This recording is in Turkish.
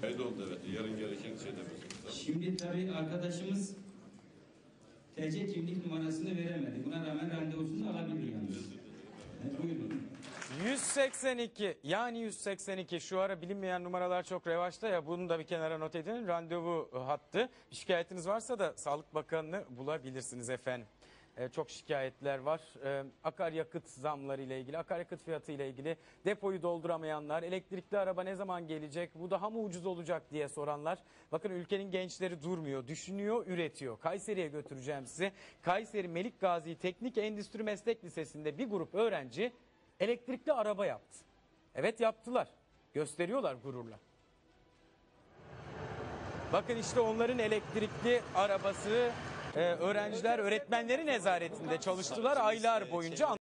Kaydoldu evet. Yarın gereken şey de bu. Şimdi tabii arkadaşımız TC kimlik numarasını veremedi. Buna rağmen randevusunu alabildi yalnız. Evet, buyurun. 182 yani 182 şu ara bilinmeyen numaralar çok revaçta ya bunu da bir kenara not edin randevu hattı bir şikayetiniz varsa da Sağlık Bakanı'nı bulabilirsiniz efendim. Ee, çok şikayetler var. Ee, akaryakıt zamları ile ilgili, akaryakıt fiyatı ile ilgili depoyu dolduramayanlar, elektrikli araba ne zaman gelecek, bu daha mı ucuz olacak diye soranlar. Bakın ülkenin gençleri durmuyor, düşünüyor, üretiyor. Kayseri'ye götüreceğim sizi. Kayseri Melik Gazi Teknik Endüstri Meslek Lisesi'nde bir grup öğrenci elektrikli araba yaptı. Evet yaptılar. Gösteriyorlar gururla. Bakın işte onların elektrikli arabası e, öğrenciler öğretmenleri nezaretinde çalıştılar aylar boyunca.